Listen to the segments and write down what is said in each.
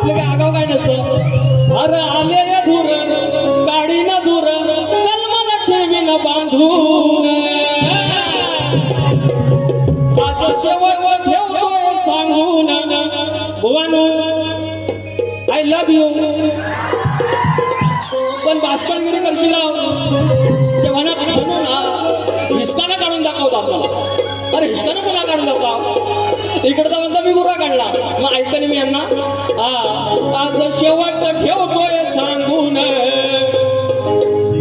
आपलं काय आगाव काय नसतं? अरे आले धुर गाडी न धुर कलमला ठेवी न बांधून. माझं शेवट ठेवतोय सांगून. भुवानू आय लव्ह यू पण भास्करगिरी करशील ते ना म्हणून हिसकाना काढून दाखवतो आपल्याला. अरे हिसकानं पुन्हा काढला होता? इकडचा म्हणता मी बुरा काढला. मग ऐकलं मी यांना? हा आज शेवट ठेवतोय सांगून.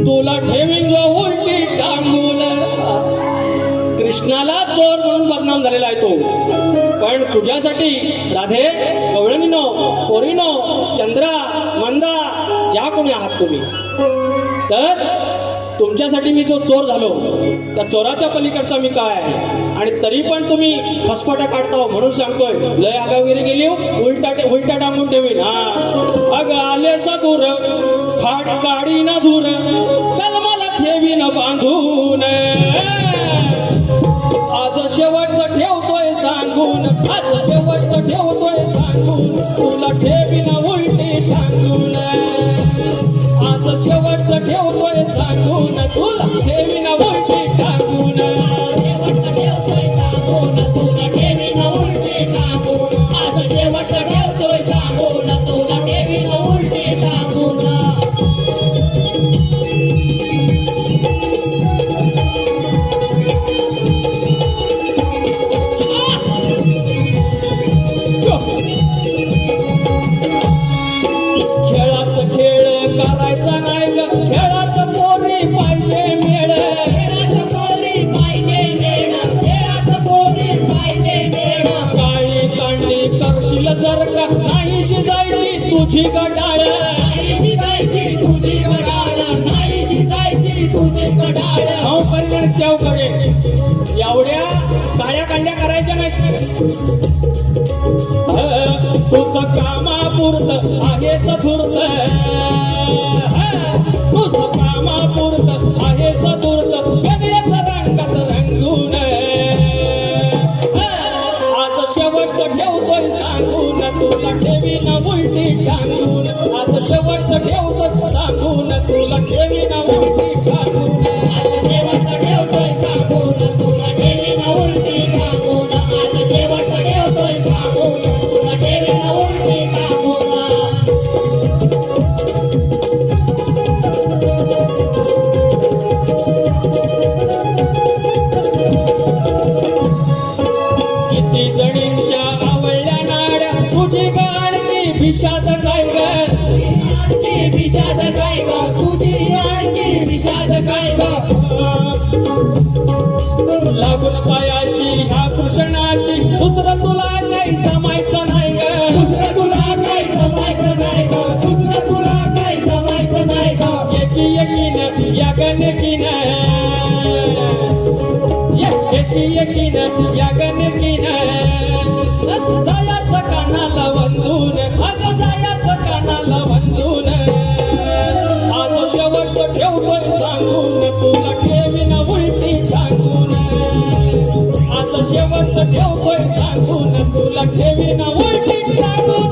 तुला ठेवीन जो उलटी टांगून. कृष्णाला चोर म्हणून बदनाम झालेला आहे तो. पण तुझ्यासाठी राधे गवळणीनो पोरीनो चंद्रा मंदा ज्या कोणी आहात तुम्ही. तर तुमच्यासाठी मी जो चोर झालो त्या चोराच्या पलीकडचा मी काय आहे? आणि तरी पण तुम्ही फसफटा काढता म्हणून सांगतोय लय आगावगिरी गेली हो, उलटा उलटा टांगून ठेवीन हा. अग आले सदूर फाट काढी ना धूर कलमाला ठेवीन बांधून. आज शेवटचं ठेवतोय सांगून आज शेवटचं ठेवतोय सांगून तुला ठेव जर का नाही शिजायची तुझी गडाळ हो करीन तेव करेन एवढ्या काळ्या कांड्या करायच्या नाहीत. तुझं कामापुरत आहे सधुर्त तुझं कामापुरत आहे सधुर्त गगयाच रंगात रंगून. आज शेवटचं ठेवतोय सांगून. तुला ठेवीन उलटी टांगून. आता शेवटचं ठेवतोय सांग. विषाद काय ग विषाद ग तुझी आणखी विषाद ग लागून पायाशी ह्या कृष्णाची. दुसरं तुला काही जमायचं नाही ग. दुसरं तुला काही जमायचं नाही ग. दुसरं तुला काही जमायचं नाही ग. एकी एकीन या गणकीन एकी एकीन या गणकीन जायाच कानाला वंदून ठेवतोय सांगून तुला ठेवीन उलटी टाकून आता शेवटचं ठेवतोय सांगून तुला ठेवीन उलटी टाकून